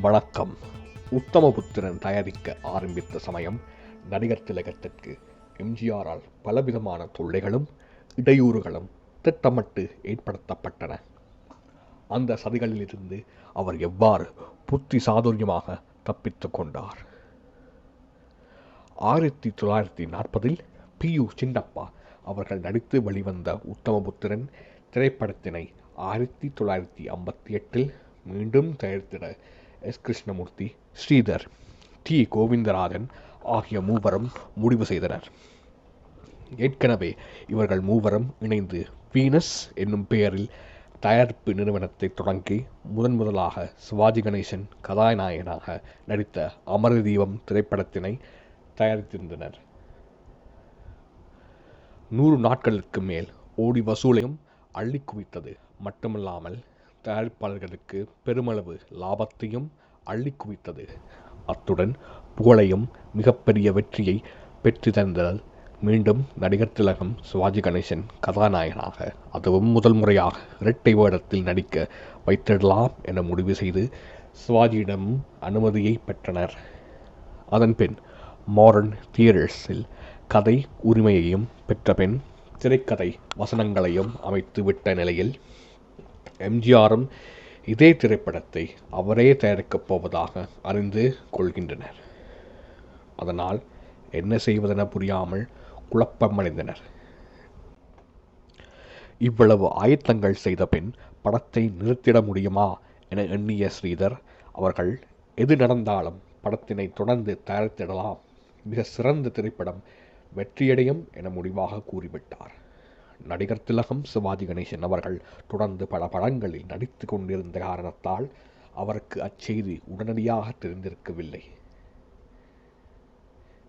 வணக்கம். உத்தமபுத்திரன் தயாரிக்க ஆரம்பித்த சமயம் நடிகர் திலகத்திற்கு எம்ஜிஆரால் பலவிதமான தொல்லைகளும் இடையூறுகளும் திட்டமிட்டு ஏற்படுத்தப்பட்டன. அந்த சதிகளிலிருந்து அவர் எவ்வாறு புத்தி சாதுரியமாக தப்பித்து கொண்டார்? ஆயிரத்தி தொள்ளாயிரத்தி நாற்பதில் பி யு சின்னப்பா அவர்கள் நடித்து வெளிவந்த உத்தமபுத்திரன் திரைப்படத்தினை ஆயிரத்தி தொள்ளாயிரத்தி ஐம்பத்தி எட்டில் மீண்டும் தயாரித்திட எஸ். கிருஷ்ணமூர்த்தி ஸ்ரீதர் டி. கோவிந்தராஜன் ஆகிய மூவரும் முடிவு செய்தனர். ஏற்கனவே இவர்கள் மூவரும் இணைந்து வீனஸ் என்னும் பெயரில் தயாரிப்பு நிறுவனத்தை தொடங்கி முதன் முதலாக சிவாஜி கணேசன் கதாநாயகனாக நடித்த அமர தீபம் திரைப்படத்தினை தயாரித்திருந்தனர். நூறு நாட்களுக்கு மேல் ஓடி வசூலையும் அள்ளி குவித்தது மட்டுமல்லாமல் தயாரிப்பாளர்களுக்கு பெருமளவு லாபத்தையும் அள்ளி குவித்தது. அத்துடன் புகழையும் மிகப்பெரிய வெற்றியை பெற்று தந்ததால் மீண்டும் நடிகர் திலகம் சிவாஜி கணேசன் கதாநாயகனாக அதுவும் முதல் முறையாக இரட்டை வேடத்தில் நடிக்க வைத்திடலாம் என முடிவு செய்து சிவாஜியிடம் அனுமதியை பெற்றனர். அதன்பின் மாடர்ன் தியேட்டர்ஸில் கதை உரிமையையும் பெற்ற பின் திரைக்கதை வசனங்களையும் அமைத்து விட்ட நிலையில் எம்ஜிஆரும் இதே திரைப்படத்தை அவரே தயாரிக்கப் போவதாக அறிந்து கொள்கின்றனர். அதனால் என்ன செய்வதென புரியாமல் குழப்பமடைந்தனர். இவ்வளவு ஆயத்தங்கள் செய்த பின் படத்தை நிறுத்திட முடியுமா என எண்ணிய ஸ்ரீதர் அவர்கள் எது நடந்தாலும் படத்தினை தொடர்ந்து தயாரித்திடலாம். மிக சிறந்த திரைப்படம் வெற்றியடையும் என முடிவாக கூறிவிட்டார். நடிகர் திலகம் சிவாஜி கணேசன் அவர்கள் தொடர்ந்து பல படங்களில் நடித்து கொண்டிருந்த காரணத்தால் அவருக்கு அச்செய்தி உடனடியாக தெரிந்திருக்கவில்லை.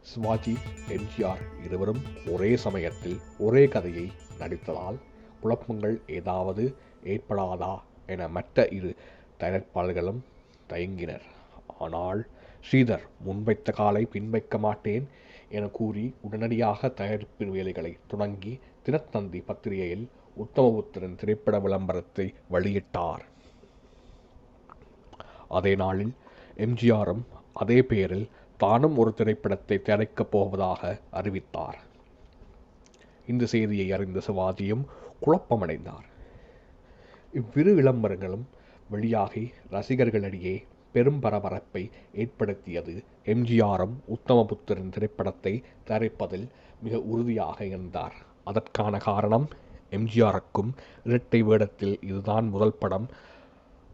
சிவாஜி எம்ஜிஆர் இருவரும் ஒரே சமயத்தில் ஒரே கதையை நடித்ததால் குழப்பங்கள் ஏதாவது ஏற்படாதா என மற்ற இரு தயாரிப்பாளர்களும் தயங்கினர். ஆனால் ஸ்ரீதர் முன்வைத்த காலை பின்வைக்க மாட்டேன் என கூறி உடனடியாக தயாரிப்பு வேலைகளை தொடங்கி தினத்தந்தி பத்திரிகையில் உத்தமபுத்திரன் திரைப்பட விளம்பரத்தை வெளியிட்டார். அதே நாளில் எம்ஜிஆரும் அதே பெயரில் தானும் ஒரு திரைப்படத்தை தயாரிக்கப் போவதாக அறிவித்தார். இந்த செய்தியை அறிந்த சிவாஜியும் குழப்பமடைந்தார். இவ்விரு விளம்பரங்களும் வெளியாகி ரசிகர்களிடையே பெரும் பரபரப்பை ஏற்படுத்தியது எம்ஜிஆரும் உத்தமபுத்திரன் திரைப்படத்தை தயாரிப்பதில் மிக உறுதியாக இருந்தார். அதற்கான காரணம் எம்ஜிஆருக்கும் இரட்டை வேடத்தில் இதுதான் முதல் படம்.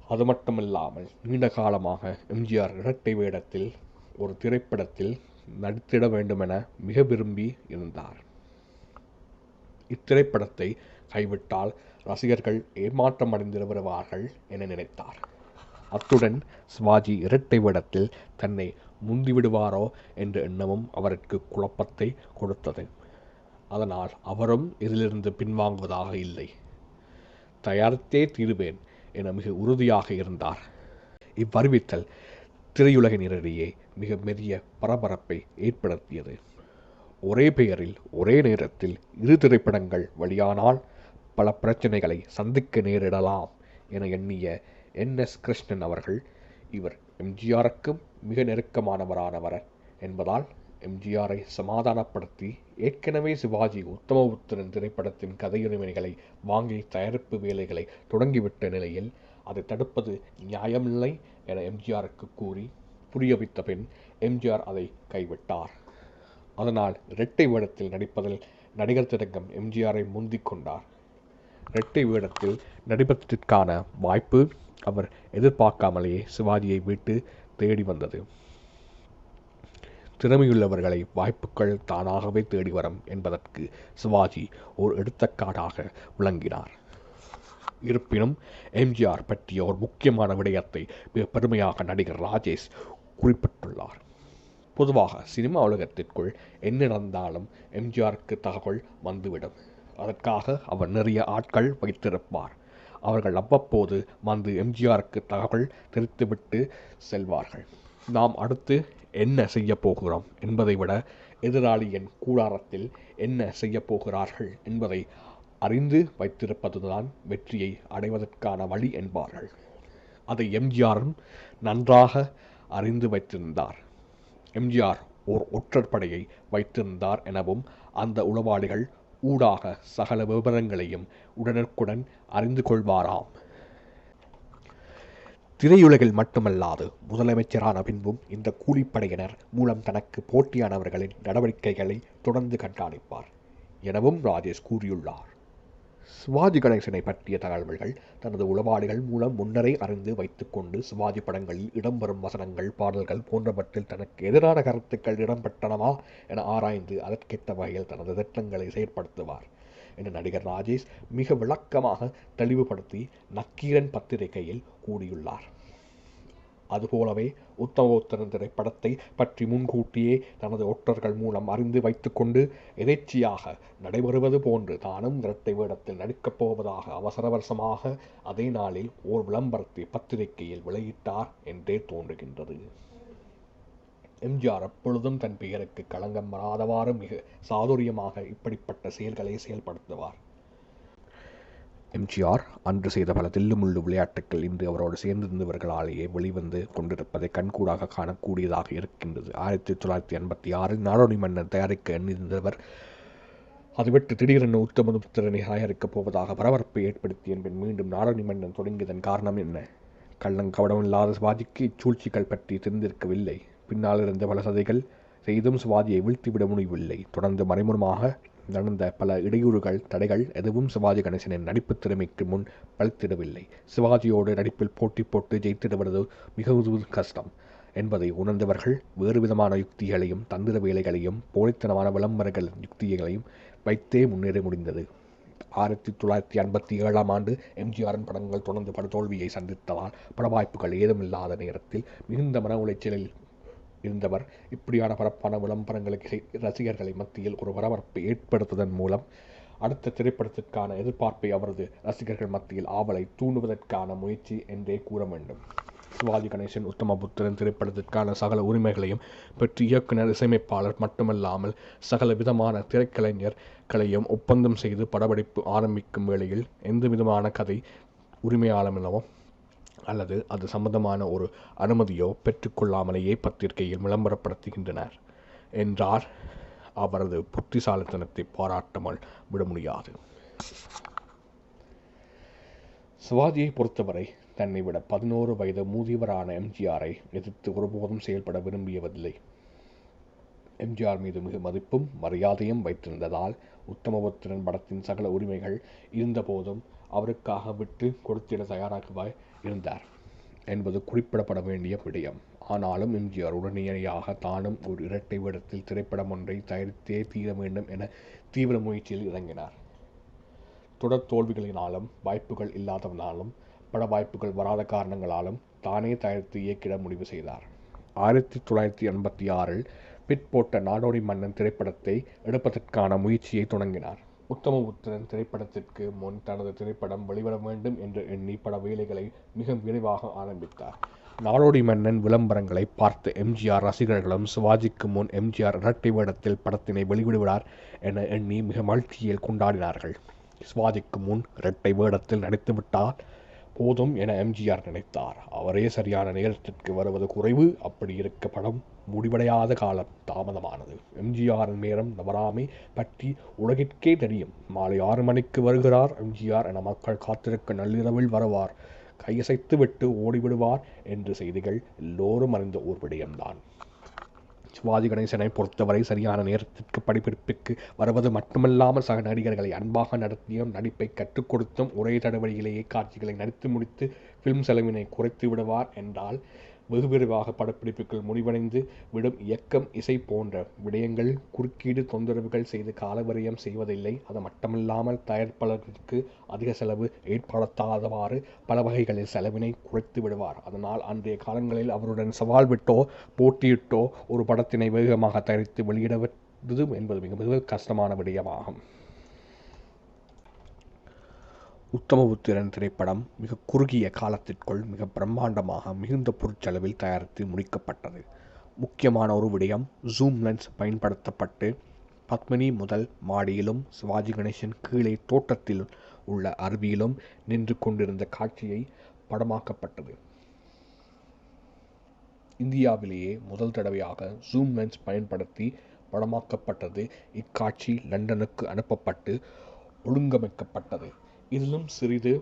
அது மட்டுமில்லாமல் நீண்ட காலமாக எம்ஜிஆர் இரட்டை வேடத்தில் ஒரு திரைப்படத்தில் நடித்திட வேண்டுமென மிக விரும்பி இருந்தார். இத்திரைப்படத்தை கைவிட்டால் ரசிகர்கள் ஏமாற்றம் அடைந்து வருவார்கள் என நினைத்தார். அத்துடன் சிவாஜி இரட்டை வேடத்தில் தன்னை முந்திவிடுவாரோ என்ற எண்ணமும் அவருக்கு குழப்பத்தை கொடுத்தது. அதனால் அவரும் இதிலிருந்து பின்வாங்குவதாக இல்லை. தயாரித்தே தீருவேன் என மிக உறுதியாக இருந்தார். இவ்வறிவித்தல் திரையுலகினரிடையே மிக மெரிய பரபரப்பை ஏற்படுத்தியது. ஒரே பெயரில் ஒரே நேரத்தில் இரு திரைப்படங்கள் வழியானால் பல பிரச்சனைகளை சந்திக்க நேரிடலாம் என எண்ணிய என். எஸ். கிருஷ்ணன் அவர்கள் இவர் எம்ஜிஆருக்கும் மிக நெருக்கமானவரானவர் என்பதால் எம்ஜிஆரை சமாதானப்படுத்தி ஏற்கனவே சிவாஜி உத்தமபுத்திரன் திரைப்படத்தின் கதையுரிமைகளை வாங்கி தயாரிப்பு வேலைகளை தொடங்கிவிட்ட நிலையில் அதை தடுப்பது நியாயமில்லை என எம்ஜிஆருக்கு கூறி புரிய வைத்த பின் எம்ஜிஆர் அதை கைவிட்டார். அதனால் இரட்டை வேடத்தில் நடிப்பதில் நடிகர் திரங்கம் எம்ஜிஆரை முந்திக் கொண்டார். இரட்டை வேடத்தில் நடிப்பதற்கான வாய்ப்பு அவர் எதிர்பார்க்காமலேயே சிவாஜியை விட்டு தேடி வந்தது. திறமையுள்ளவர்களை வாய்ப்புகள் தானாகவே தேடி வரும் என்பதற்கு சிவாஜி ஒரு எடுத்துக்காட்டாக விளங்கினார். இருப்பினும் எம்ஜிஆர் பற்றிய ஒரு முக்கியமான விடயத்தை மிக பெருமையாக நடிகர் ராஜேஷ் குறிப்பிட்டுள்ளார். பொதுவாக சினிமா உலகத்திற்குள் என்ன நடந்தாலும் எம்ஜிஆருக்கு தகவல் வந்துவிடும். அதற்காக அவர் நிறைய ஆட்கள் வைத்திருப்பார். அவர்கள் அவ்வப்போது வந்து எம்ஜிஆருக்கு தகவல் தெரித்துவிட்டு செல்வார்கள். நாம் அடுத்து என்ன செய்ய போகிறோம் என்பதை விட எதிராளியின் கூடாரத்தில் என்ன செய்ய போகிறார்கள் என்பதை அறிந்து வைத்திருப்பதுதான் வெற்றியை அடைவதற்கான வழி என்பார்கள். அதை எம்ஜிஆரும் நன்றாக அறிந்து வைத்திருந்தார். எம்ஜிஆர் ஓர் ஒற்றர் படையை வைத்திருந்தார் எனவும் அந்த உளவாளிகள் ஊடாக சகல விவரங்களையும் உடனுக்குடன் அறிந்து கொள்வாராம். திரையுலகில் மட்டுமல்லாது முதலமைச்சரான பின்பும் இந்த கூலிப்படையினர் மூலம் தனக்கு போட்டியானவர்களின் நடவடிக்கைகளை தொடர்ந்து கண்காணிப்பார் எனவும் ராஜேஷ் கூறியுள்ளார். சிவாஜி கணேசனை பற்றிய தகவல்கள் தனது உளவாளிகள் மூலம் முன்னரே அறிந்து வைத்துக்கொண்டு சிவாஜி படங்களில் இடம்பெறும் வசனங்கள் பாடல்கள் போன்றவற்றில் தனக்கு எதிரான கருத்துக்கள் இடம்பெற்றனவா என ஆராய்ந்து அதற்கேற்ற வகையில் தனது திட்டங்களை செயற்படுத்துவார். என்று நடிகர் ராஜேஷ் மிக விளக்கமாக தெளிவுபடுத்தி நக்கீரன் பத்திரிகையில் கூறியுள்ளார். அதுபோலவே உத்தமோத்தரன் திரைப்படத்தை பற்றி முன்கூட்டியே தனது ஒற்றர்கள் மூலம் அறிந்து வைத்துக்கொண்டு எதேச்சியாக நடைபெறுவது போன்று தானும் இரட்டை வேடத்தில் நடிக்கப் போவதாக அவசரவசமாக அதே நாளில் ஓர் விளம்பரத்தை பத்திரிகையில் வெளியிட்டார் என்றே தோன்றுகின்றது. எம்ஜிஆர் எப்பொழுதும் தன் பெயருக்கு களங்கம் வராதவாறு மிக சாதுரியமாக இப்படிப்பட்ட செயல்களை செயல்படுத்துவார். எம்ஜிஆர் அன்று செய்த பல தில்லுமுள்ளு விளையாட்டுக்கள் இன்று அவரோடு சேர்ந்திருந்தவர்களாலேயே வெளிவந்து கொண்டிருப்பதை கண்கூடாக காணக்கூடியதாக இருக்கின்றது. ஆயிரத்தி தொள்ளாயிரத்தி எண்பத்தி ஆறில் நாடோடி மன்னர் தயாரிக்க எண்ணிருந்தவர் அது விட்டு திடீரென உத்தமபுத்திரனை தயாரிக்கப் போவதாக பரபரப்பை ஏற்படுத்திய பின் மீண்டும் நாடோடி மன்னன் தொடங்கியதன் காரணம் என்ன? கள்ளங்கவடம் இல்லாத சிவாஜிக்கு இச்சூழ்ச்சிகள் பற்றி தெரிந்திருக்கவில்லை. பின்னால் இருந்த பல சதைகள் செய்தும் சிவாஜியை வீழ்த்திவிட முடியவில்லை. தொடர்ந்து மறைமுகமாக நடந்த பல இடையூறுகள் தடைகள் எதுவும் சிவாஜி கணேசனின் நடிப்பு திறமைக்கு முன் பழுத்திடவில்லை சிவாஜியோடு நடிப்பில் போட்டி போட்டு ஜெயித்திடுவது மிகவும் கஷ்டம் என்பதை உணர்ந்தவர்கள் வேறு விதமான யுக்திகளையும் தந்திர வேலைகளையும் போலித்தனமான விளம்பரங்கள் யுக்திகளையும் வைத்தே முன்னேற முடிந்தது. ஆயிரத்தி தொள்ளாயிரத்தி ஐம்பத்தி ஏழாம் ஆண்டு எம்ஜிஆரின் படங்கள் தொடர்ந்து படுதோல்வியை சந்தித்ததால் பட வாய்ப்புகள் ஏதுமில்லாத நேரத்தில் மிகுந்த மன உளைச்சலில் இருந்தவர். இப்படியான பரப்பான விளம்பரங்களுக்கு ரசிகர்களை மத்தியில் ஒரு பரபரப்பை ஏற்படுத்துவதன் மூலம் அடுத்த திரைப்படத்திற்கான எதிர்பார்ப்பை அவரது ரசிகர்கள் மத்தியில் ஆவலை தூண்டுவதற்கான முயற்சி என்றே கூற வேண்டும். சிவாஜி கணேசன் உத்தமபுத்திரன் திரைப்படத்திற்கான சகல உரிமைகளையும் பெற்று இயக்குனர் இசையமைப்பாளர் மட்டுமல்லாமல் சகல விதமான திரைக்கலைஞர்களையும் ஒப்பந்தம் செய்து படப்பிடிப்பு ஆரம்பிக்கும் வேளையில் எந்த விதமான கதை உரிமையாளமினவோ அல்லது அது சம்பந்தமான ஒரு அனுமதியோ பெற்றுக்கொள்ளாமலேயே பத்திரிகையில் விளம்பரப்படுத்துகின்றனர். என்றார். அவரது புத்திசாலித்தனத்தை பாராட்டாமல் விட முடியாது சிவாஜியை பொறுத்தவரை தன்னை விட பதினோரு வயது மூதியவரான எம்ஜிஆரை எதிர்த்து ஒருபோதும் செயல்பட விரும்பியதில்லை எம்ஜிஆர் மீது மிக மதிப்பும் மரியாதையும் வைத்திருந்ததால் உத்தமபுத்திரன் படத்தின் சகல உரிமைகள் இருந்தபோதும் அவருக்காக விட்டு கொடுத்திட தயாராகுவாய் இருந்தார் என்பது குறிப்பிடப்பட வேண்டிய விடயம். ஆனாலும் எம்ஜிஆர் உடனடியாக தானும் ஒரு இரட்டை வேடத்தில் திரைப்படம் ஒன்றை தயாரித்தே தீர வேண்டும் என தீவிர முயற்சியில் இறங்கினார். தொடர் தோல்விகளினாலும் வாய்ப்புகள் இல்லாதவனாலும் பட வாய்ப்புகள் வராத காரணங்களாலும் தானே தயாரித்து இயக்கிட முடிவு செய்தார். ஆயிரத்தி தொள்ளாயிரத்தி எண்பத்தி ஆறில் பிட் போட்ட நாடோடி மன்னன் திரைப்படத்தை எடுப்பதற்கான முயற்சியை தொடங்கினார். உத்தமபுத்திரன் திரைப்படத்திற்கு முன் தனது திரைப்படம் வெளிவர வேண்டும் என்று எண்ணி பட வேலைகளை மிக விரைவாக ஆரம்பித்தார். நாடோடி மன்னன் விளம்பரங்களை பார்த்த எம்ஜிஆர் ரசிகர்களும் சிவாஜிக்கு முன் எம்ஜிஆர் இரட்டை வேடத்தில் படத்தினை வெளிவிடுவார் என எண்ணி மிக மகிழ்ச்சியில் கொண்டாடினார்கள். சிவாஜிக்கு முன் இரட்டை வேடத்தில் நடித்துவிட்டால் போதும் என எம்ஜிஆர் நினைத்தார். அவரே சரியான நேரத்திற்கு வருவது குறைவு. அப்படி இருக்க படம் முடிவடையாத காலம் தாமதமானது. எம்ஜிஆரின் நேரம் தவறாமை பற்றி உலகிற்கே தெரியும். மாலை ஆறு மணிக்கு வருகிறார் எம்ஜிஆர் என மக்கள் காத்திருக்க நள்ளிரவில் வருவார். கையசைத்து விட்டு ஓடிவிடுவார் என்று செய்திகள் எல்லோரும் அறிந்த ஓர் விடயம்தான். சிவாஜி கணேசனை பொறுத்தவரை சரியான நேரத்திற்கு படிப்பிற்கு வருவது மட்டுமல்லாமல் சக நடிகர்களை அன்பாக நடத்தியும் நடிப்பை கற்றுக் கொடுத்தும் ஒரே தடவையிலேயே காட்சிகளை நடித்து முடித்து ஃபிலிம் செலவினை குறைத்து விடுவார் என்றால் வெகு விரைவாக படப்பிடிப்புகள் முடிவடைந்து விடும் இயக்கம் இசை போன்ற விடயங்கள் குறுக்கீடு தொந்தரவுகள் செய்து காலவரியம் செய்வதில்லை. அது மட்டுமில்லாமல் தயாரிப்பாளர்களுக்கு அதிக செலவு ஏற்படுத்தாதவாறு பல வகைகளில் செலவினை குறைத்து விடுவார். அதனால் அன்றைய காலங்களில் அவருடன் சவால் விட்டோ போட்டியிட்டோ ஒரு படத்தினை வேகமாக தயாரித்து வெளியிடுவது என்பது மிக மிக கஷ்டமான விடயமாகும். உத்தமபுத்திரன் திரைப்படம் மிக குறுகிய காலத்திற்குள் மிக பிரம்மாண்டமாக மிகுந்த பொருட்செலவில் தயாரித்து முடிக்கப்பட்டது. முக்கியமான ஒரு விடயம் ஜூம் லென்ஸ் பயன்படுத்தப்பட்டு பத்மினி முதல் மாடியிலும் சிவாஜி கணேசன் கீழே தோட்டத்தில் உள்ள அருவியிலும் நின்று கொண்டிருந்த காட்சியை படமாக்கப்பட்டது. இந்தியாவிலேயே முதல் தடவையாக ஜூம் லென்ஸ் பயன்படுத்தி படமாக்கப்பட்டது. இக்காட்சி லண்டனுக்கு அனுப்பப்பட்டு ஒழுங்கமைக்கப்பட்டது. இதிலும் சிறிது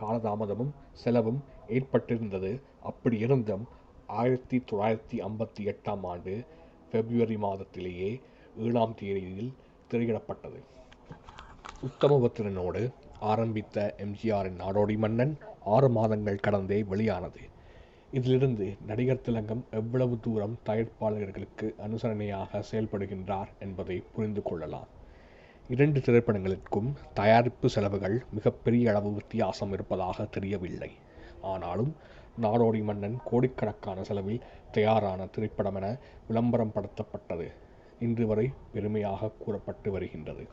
காலதாமதமும் செலவும் ஏற்பட்டிருந்தது. அப்படியிருந்தும் ஆயிரத்தி தொள்ளாயிரத்தி ஐம்பத்தி எட்டாம் ஆண்டு பிப்ரவரி மாதத்திலேயே ஏழாம் தேதியில் திரையிடப்பட்டது. உத்தமபுத்திரனோடு ஆரம்பித்த எம்ஜிஆரின் நாடோடி மன்னன் ஆறு மாதங்கள் கடந்தே வெளியானது. இதிலிருந்து நடிகர் திலங்கம் எவ்வளவு தூரம் தயாரிப்பாளர்களுக்கு அனுசரணையாக செயல்படுகின்றார் என்பதை புரிந்து கொள்ளலாம். இரண்டு திரைப்படங்களுக்கும் தயாரிப்பு செலவுகள் மிகப்பெரிய அளவு வித்தியாசம் இருப்பதாக தெரியவில்லை. ஆனாலும் நாடோடி மன்னன் கோடிக்கணக்கான செலவில் தயாரான திரைப்படம் என விளம்பரம் படுத்தப்பட்டது. இன்று வரை பெருமையாக கூறப்பட்டு வருகின்றது.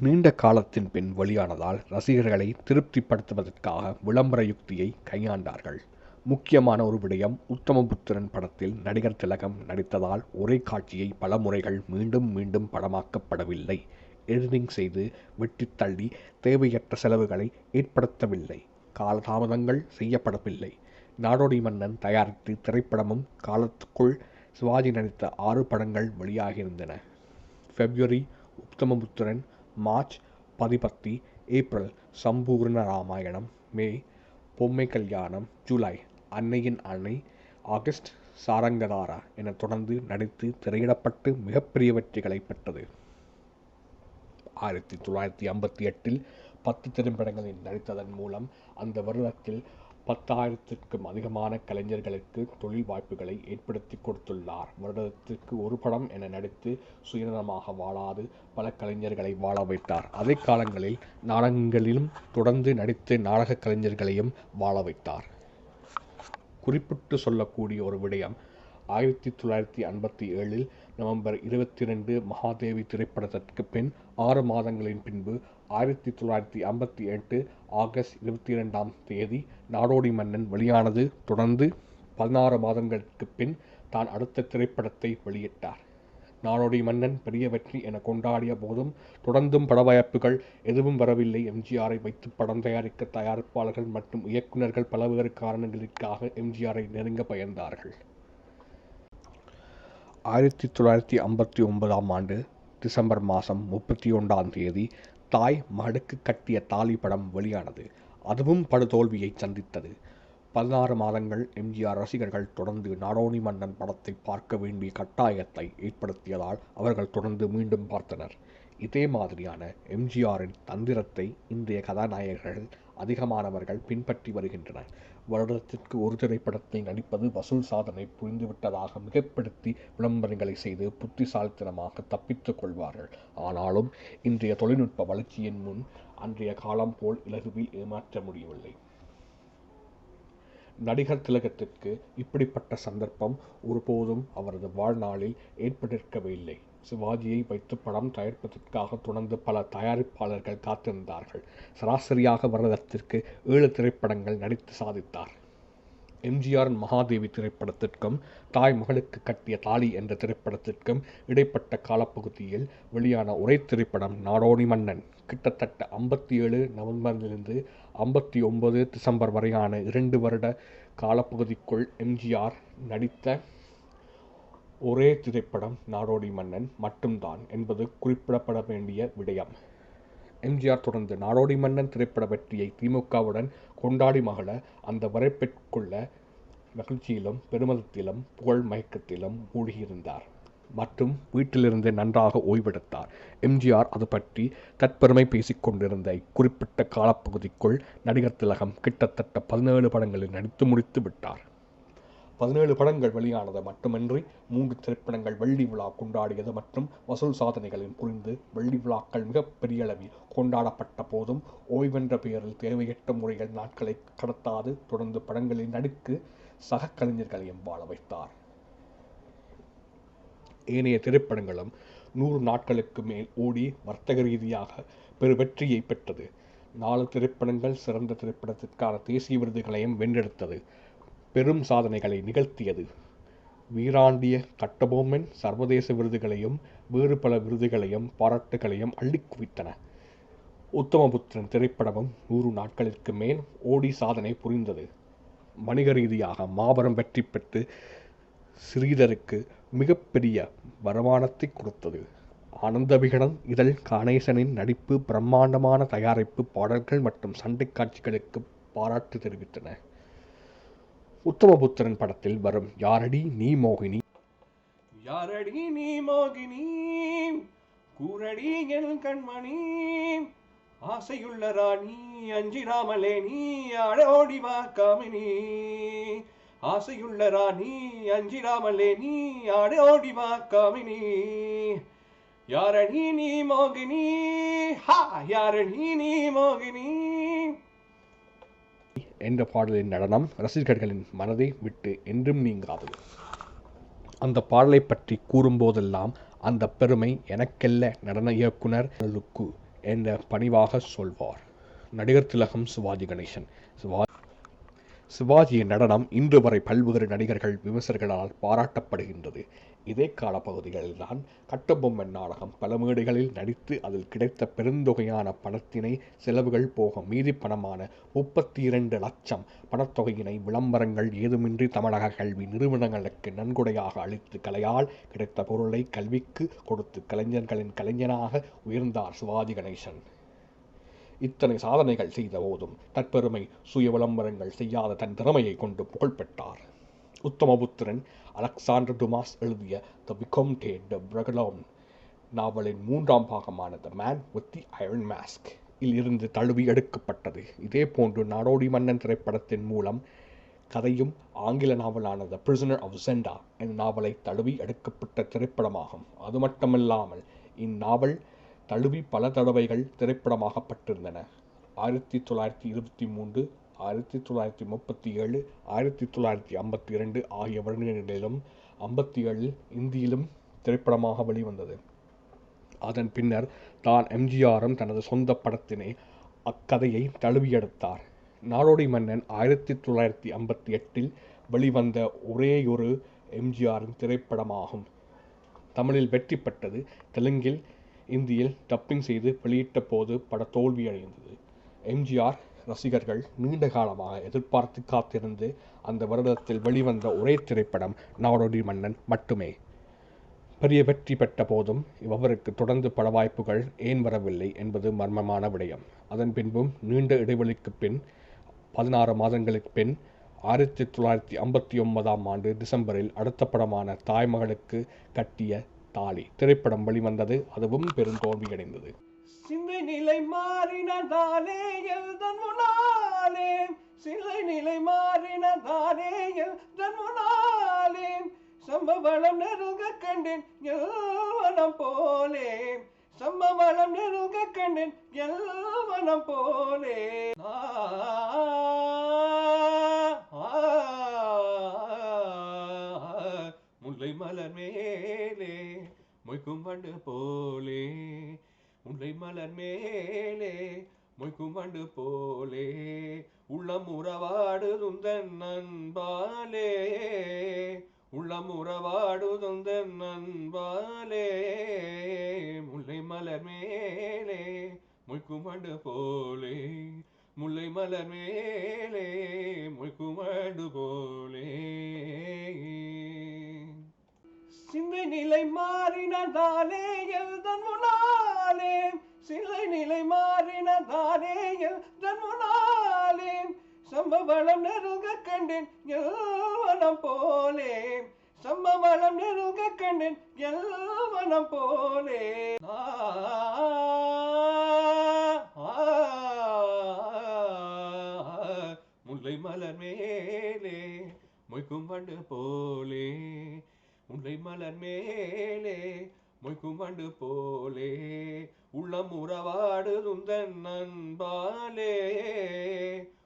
நீண்ட காலத்தின் பின் வெளியானதால் ரசிகர்களை திருப்திப்படுத்துவதற்காக விளம்பர யுக்தியை கையாண்டார்கள். முக்கியமான ஒரு விடயம். உத்தமபுத்திரன் படத்தில் நடிகர் திலகம் நடித்ததால் ஒரே காட்சியை பல முறைகள் மீண்டும் மீண்டும் படமாக்கப்படவில்லை. எடிட்டிங் செய்து வெட்டித் தள்ளி தேவையற்ற செலவுகளை ஏற்படுத்தவில்லை. காலதாமதங்கள் செய்யப்படவில்லை. நாடோடி மன்னன் தயாரித்து திரைப்படமும் காலத்துக்குள் சிவாஜி நடித்த ஆறு படங்கள் வெளியாகியிருந்தன. February Uthamaputhiran. March Pathibhakti April Sampoorna Ramayanam May Bommai Kalyanam July அன்னையின் அன்னை ஆகஸ்ட் சாரங்கதாரா என தொடர்ந்து நடித்து திரையிடப்பட்டு மிகப்பெரிய வெற்றிகளை பெற்றது. ஆயிரத்தி தொள்ளாயிரத்தி ஐம்பத்தி எட்டில் பத்து திரைப்படங்களில் நடித்ததன் மூலம் அந்த வருடத்தில் பத்தாயிரத்திற்கும் அதிகமான கலைஞர்களுக்கு தொழில் வாய்ப்புகளை ஏற்படுத்தி கொடுத்துள்ளார். வருடத்திற்கு ஒரு படம் என நடித்து சுயநலமாக வாழாது பல கலைஞர்களை வாழ வைத்தார். அதே காலங்களில் நாடகங்களிலும் தொடர்ந்து நடித்து நாடக கலைஞர்களையும் வாழ வைத்தார். குறிப்பிட்டு சொல்லக்கூடிய ஒரு விடயம். ஆயிரத்தி தொள்ளாயிரத்தி ஐம்பத்தி ஏழில் நவம்பர் இருபத்தி ரெண்டு மகாதேவி திரைப்படத்திற்கு பின் ஆறு மாதங்களின் பின்பு ஆயிரத்தி தொள்ளாயிரத்தி ஐம்பத்தி எட்டு ஆகஸ்ட் இருபத்தி இரண்டாம் தேதி நாடோடி மன்னன் வெளியானது. தொடர்ந்து பதினாறு மாதங்களுக்கு பின் தான் அடுத்த திரைப்படத்தை வெளியிட்டார். நாடோடி மன்னன் பெரிய வெற்றி என கொண்டாடிய போதும் தொடர்ந்தும் படவாய்ப்புகள் எதுவும் வரவில்லை. எம்ஜிஆரை வைத்து படம் தயாரிக்க தயாரிப்பாளர்கள் மற்றும் இயக்குநர்கள் பலவேறு காரணங்களுக்காக எம்ஜிஆரை நெருங்க பயந்தார்கள். ஆயிரத்தி தொள்ளாயிரத்தி ஐம்பத்தி ஒன்பதாம் ஆண்டு டிசம்பர் மாதம் முப்பத்தி ஒன்றாம் தேதி தாய் மடுக்கு கட்டிய தாலி படம் வெளியானது. அதுவும் படுதோல்வியை சந்தித்தது. பதினாறு மாதங்கள் எம்ஜிஆர் ரசிகர்கள் தொடர்ந்து நாடோடி மன்னன் படத்தை பார்க்க வேண்டிய கட்டாயத்தை ஏற்படுத்தியதால் அவர்கள் தொடர்ந்து மீண்டும் பார்த்தனர். இதே மாதிரியான எம்ஜிஆரின் தந்திரத்தை இன்றைய கதாநாயகர்கள் அதிகமானவர்கள் பின்பற்றி வருகின்றனர். வருடத்திற்கு ஒரு திரைப்படத்தை நடிப்பது வசூல் சாதனை புரிந்துவிட்டதாக மிகப்படுத்தி விளம்பரங்களை செய்து புத்திசாலித்தனமாக தப்பித்துக் கொள்வார்கள். ஆனாலும் இன்றைய தொழில்நுட்ப வளர்ச்சியின் முன் அன்றைய காலம் போல் இலகுவில் ஏமாற்ற முடியவில்லை. நடிகர் திலகத்திற்கு இப்படிப்பட்ட சந்தர்ப்பம் ஒருபோதும் அவரது வாழ்நாளில் ஏற்பட்டிருக்கவில்லை. சிவாஜியை வைத்து படம் தயாரிப்பதற்காக தொடர்ந்து பல தயாரிப்பாளர்கள் காத்திருந்தார்கள். சராசரியாக வருடத்திற்கு ஏழு திரைப்படங்கள் நடித்து சாதித்தார். எம்ஜிஆர் மகாதேவி திரைப்படத்திற்கும் தாய் மகளுக்கு கட்டிய தாலி என்ற திரைப்படத்திற்கும் இடைப்பட்ட காலப்பகுதியில் வெளியான ஒரே திரைப்படம் நாடோடி மன்னன். கிட்டத்தட்ட ஐம்பத்தி ஏழு நவம்பரிலிருந்து ஐம்பத்தி ஒன்பது டிசம்பர் வரையான இரண்டு வருட காலப்பகுதிக்குள் எம்ஜிஆர் நடித்த ஒரே திரைப்படம் நாடோடி மன்னன் மட்டும்தான் என்பது குறிப்பிடப்பட வேண்டிய விடயம். எம்ஜிஆர் தொடர்ந்து நாடோடி மன்னன் திரைப்பட வெற்றியை திமுகவுடன் கொண்டாடி மகள அந்த வரவேற்புக்குள்ள மகிழ்ச்சியிலும் பெருமிதத்திலும் புகழ் மயக்கத்திலும் மூழ்கியிருந்தார். மற்றும் வீட்டிலிருந்து நன்றாக ஓய்வெடுத்தார். எம்ஜிஆர் அது பற்றி தற்பெருமை பேசிக் கொண்டிருந்த இக்குறிப்பிட்ட காலப்பகுதிக்குள் நடிகர் திலகம் கிட்டத்தட்ட பதினேழு படங்களில் நடித்து முடித்து விட்டார். பதினேழு படங்கள் வெளியானது மட்டுமின்றி மூன்று திரைப்படங்கள் வெள்ளி விழா கொண்டாடியது மற்றும் வசூல் சாதனைகளையும் புரிந்து வெள்ளி விழாக்கள் மிகப்பெரிய அளவில் கொண்டாடப்பட்ட போதும் ஓய்வென்ற பெயரில் தேவையற்ற முறையில் நாட்களை கடத்தாது தொடர்ந்து படங்களில் நடுக்கு சக கலைஞர்களையும் வாழ வைத்தார். ஏனைய திரைப்படங்களும் நூறு நாட்களுக்கு மேல் ஓடி வர்த்தக ரீதியாக பெரு வெற்றியை பெற்றது. நாலு திரைப்படங்கள் சிறந்த திரைப்படத்திற்கான தேசிய விருதுகளையும் வென்றெடுத்தது. பெரும் சாதனைகளை நிகழ்த்தியது. வீராண்டிய கட்டபொம்மன் சர்வதேச விருதுகளையும் வேறு பல விருதுகளையும் பாராட்டுகளையும் அள்ளிக் குவித்தன உத்தமபுத்திரன் திரைப்படமும் நூறு நாட்களிற்கு மேல் ஓடி சாதனை புரிந்தது. வணிக ரீதியாக மாபெரும் வெற்றி பெற்று ஸ்ரீதருக்கு மிகப்பெரிய வருமானத்தை கொடுத்தது. ஆனந்த விகடன் இதழ் கணேசனின் நடிப்பு பிரம்மாண்டமான தயாரிப்பு பாடல்கள் மற்றும் சண்டை காட்சிகளுக்கு பாராட்டு தெரிவித்தன. உத்தமபுத்திரன் படத்தில் வரும் யாரடி நீ மோகினி யாரடி நீ மோகினி கூரடி என் கண்மணி ஆசையுள்ள ராணி அஞ்சிராமலே நீ அழோடி வா காமினி ஆசையுள்ள ராணி அஞ்சிராமலே நீ ஆடோடி வா காமினி யாரணி நீ மோகினி ஹா யாரணி நீ மோகினி என்ற பாடலின் நடனம் ரசிகர்களின் மனதை விட்டு என்றும் நீங்காது அந்த பாடலை பற்றி கூறும்போதெல்லாம் அந்த பெருமை எனக்கெல்ல நடன இயக்குனர் லுக்கு என்ற பணிவாக சொல்வார். நடிகர் திலகம் சிவாஜி கணேசன். சிவா சிவாஜியின் நடனம் இன்று வரை பல்வேறு நடிகர்கள் விமர்சகர்களால் பாராட்டப்படுகின்றது. இதே காலப்பகுதிகளில்தான் கட்டபொம்மன் நாடகம் பல மேடைகளில் நடித்து அதில் கிடைத்த பெருந்தொகையான பணத்தினை செலவுகள் போக மீதி பணமான முப்பத்தி இரண்டு லட்சம் பணத்தொகையினை விளம்பரங்கள் ஏதுமின்றி தமிழக கல்வி நிறுவனங்களுக்கு நன்கொடையாக அளித்து கலையால் கிடைத்த பொருளை கல்விக்கு கொடுத்து கலைஞர்களின் கலைஞனாக உயர்ந்தார் சிவாஜி கணேசன். இத்தனை சாதனைகள் செய்த போதும் தற்பெருமை சுய விளம்பரங்கள் செய்யாத தன் திறமையை கொண்டு புகழ்பெற்றார். உத்தமபுத்திரன் அலெக்சாண்டர் டுமாஸ் எழுதிய த விகோம்டே ட பிரகலோன் நாவலின் மூன்றாம் பாகமான the man with the iron mask இல் இருந்து தழுவி எடுக்கப்பட்டது. இதே போன்று நாடோடி மன்னன் திரைப்படத்தின் மூலம் கதையும் ஆங்கில நாவலான த பிரிசனர் ஆஃப் செண்டா என்ற நாவலை தழுவி எடுக்கப்பட்ட திரைப்படமாகும். அது மட்டுமல்லாமல் இந்நாவல் தழுவி பல தடவைகள் திரைப்படமாகப்பட்டிருந்தன. ஆயிரத்தி தொள்ளாயிரத்தி இருபத்தி மூன்று ஆயிரத்தி தொள்ளாயிரத்தி முப்பத்தி ஏழு ஆயிரத்தி தொள்ளாயிரத்தி ஐம்பத்தி இரண்டு ஆகிய வருடங்களிலும் ஐம்பத்தி ஏழில் இந்தியிலும் திரைப்படமாக வெளிவந்தது. அதன் பின்னர் தான் எம்ஜிஆரும் தனது சொந்த படத்தினை அக்கதையை தழுவியெடுத்தார். நாடோடி மன்னன் ஆயிரத்தி தொள்ளாயிரத்தி ஐம்பத்தி எட்டில் வெளிவந்த ஒரேயொரு எம்ஜிஆரின் திரைப்படமாகும். தமிழில் வெற்றி பெற்றது தெலுங்கில் இந்தியில் டப்பிங் செய்து வெளியிட்ட போது பட தோல்வியடைந்தது எம்ஜிஆர் ரசிகர்கள் நீண்ட காலமாக எதிர்பார்த்து காத்திருந்து அந்த வருடத்தில் வெளிவந்த ஒரே திரைப்படம் நாடோடி மன்னன் மட்டுமே. பெரிய வெற்றி பெற்ற போதும் இவ்வருக்கு தொடர்ந்து பட வாய்ப்புகள் ஏன் வரவில்லை என்பது மர்மமான விடயம். அதன் பின்பும் நீண்ட இடைவெளிக்கு பின் பதினாறு மாதங்களுக்கு பின் ஆயிரத்தி தொள்ளாயிரத்தி ஐம்பத்தி ஒன்பதாம் ஆண்டு டிசம்பரில் அடுத்த படமான தாய்மகளுக்கு கட்டிய தாலி. திரைப்படம் வெளிவந்தது அதுவும் பெரும் தோல்வியடைந்தது. சிந்தை நிலை மாறினதாலே எல்தன் சிந்தை நிலை மாறினதாலே எல்தன் சம்பவளம் நெருங்க கண்டேன் எல்வனம் போலே சம்பவளம் நெருங்க கண்டேன் எல்வனம் போலே முல்லை மலர் மேலே மொய்க்கும் வண்டு போலே. முல்லை மலர் மேலே மொய்க்கும் வண்டு போலே. உள்ளம் உறவாடுதுந்தன் நண்பாலே உள்ளம் உறவாடுதுந்தன் நண்பாலே முல்லை மலர் மேலே மொய்க்கும் வண்டு போலே. முல்லை மலர் மேலே மொய்க்கும் வண்டு போலே. சிந்தை நிலை மாறினதாலே எழுதன் முனாலே சிந்தை நிலை மாறினதாலே எழுதன் முனாலே சம்பவளம் நெருங்க கண்டேன் எல்வனம் போலே. சம்பவளம் நெருங்க கண்டேன் எல்வனம் போலே. முல்லை மலர் மேலே மொய்க்கும் வண்டு போலே. முல்லை மலர் மேலே மொய்க்குமண்டு போலே உள்ளம் உறவாடு துந்தன் நண்பாலே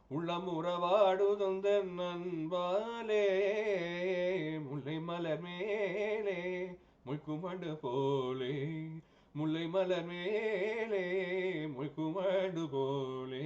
உள்ளம் உறவாடு துந்தன் நண்பாலே முல்லை மலர் மேலே மொய்க்குமண்டு போலே. முல்லை மலர் மேலே மொய்க்குமண்டு போலே.